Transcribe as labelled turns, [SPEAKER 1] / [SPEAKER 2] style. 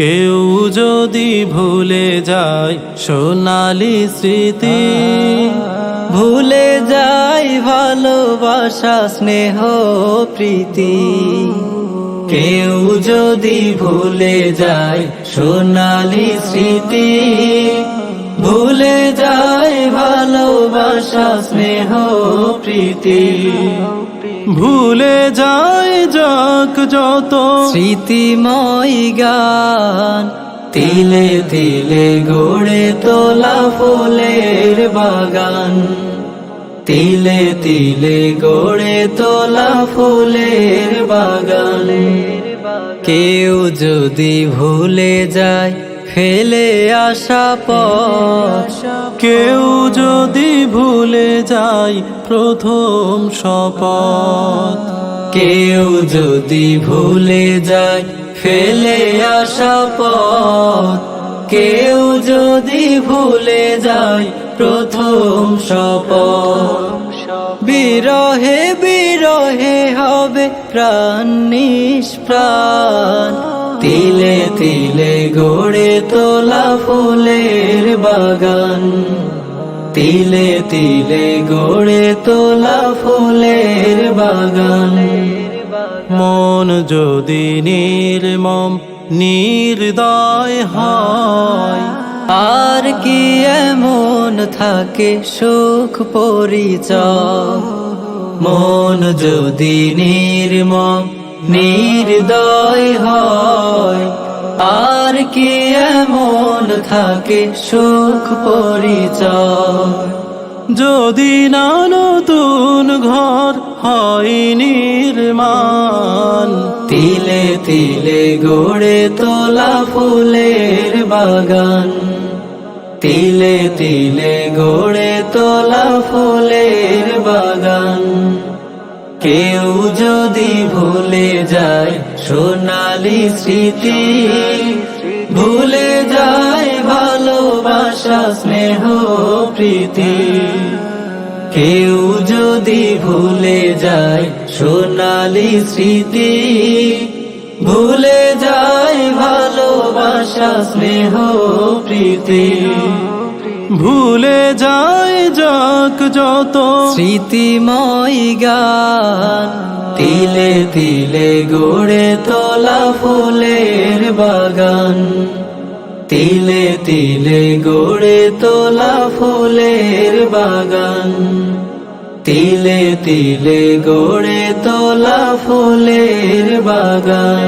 [SPEAKER 1] কেউ যদি ভুলে যায় সোনালি স্মৃতি,
[SPEAKER 2] ভুলে যায় ভালোবাসা, স্নেহ, প্রীতি। কেউ যদি ভুলে যায় সোনালি স্মৃতি, ভুলে যায় ভালোবাসা স্নেহ প্রীতি।
[SPEAKER 1] ভুলে যায় যাক যত।
[SPEAKER 2] স্মৃতিময় গান তিলে তিলে গড়ে তোলা ফুলের বাগান। তিলে তিলে গড়ে তোলা ফুলের বাগান। কেউ যদি ভুলে যায় ফেলে আসা পথ।
[SPEAKER 1] কেউ যদি ভুলে যায় প্রথম শপথ।
[SPEAKER 2] কেউ যদি ভুলে যায় ফেলে আসা পথ। কেউ যদি ভুলে যায় প্রথম শপথ। বিরহে বিরহে হবে প্রাণ নিষ্প্রাণ। তিলে তিলে গড়ে তোলা ফুলের বাগান। তিলে তিলে গড়ে তোলা ফুলের বাগান।
[SPEAKER 1] মন যদি নির্মম, নির্দয় হয়,
[SPEAKER 2] আর কি এমন থাকে সুখ পরিচয়? মন যদি নির্মম, নির্দয় হয় আর কি এমন থাকে সুখ পরিচয়?
[SPEAKER 1] যদি না নতুন ঘর হয় নির্মাণ,
[SPEAKER 2] তিলে তিলে গড়ে তোলা ফুলের বাগান। তিলে তিলে গড়ে তোলা ফুলের বাগান। কেউ যদি ভুলে যায় সোনালি স্মৃতি। ভুলে যায় ভালোবাসা, স্নেহ, প্রীতি। কেউ যদি ভুলে যায় সোনালি স্মৃতি, ভুলে যায় ভালোবাসা, স্নেহ, প্রীতি।
[SPEAKER 1] ভুলে যায় যাক যত
[SPEAKER 2] স্মৃতিময় গান। তিলে তিলে গড়ে তোলা ফুলের বাগান। তিলে তিলে গড়ে তোলা ফুলের বাগান। তিলে তিলে গড়ে তোলা ফুলের বাগান।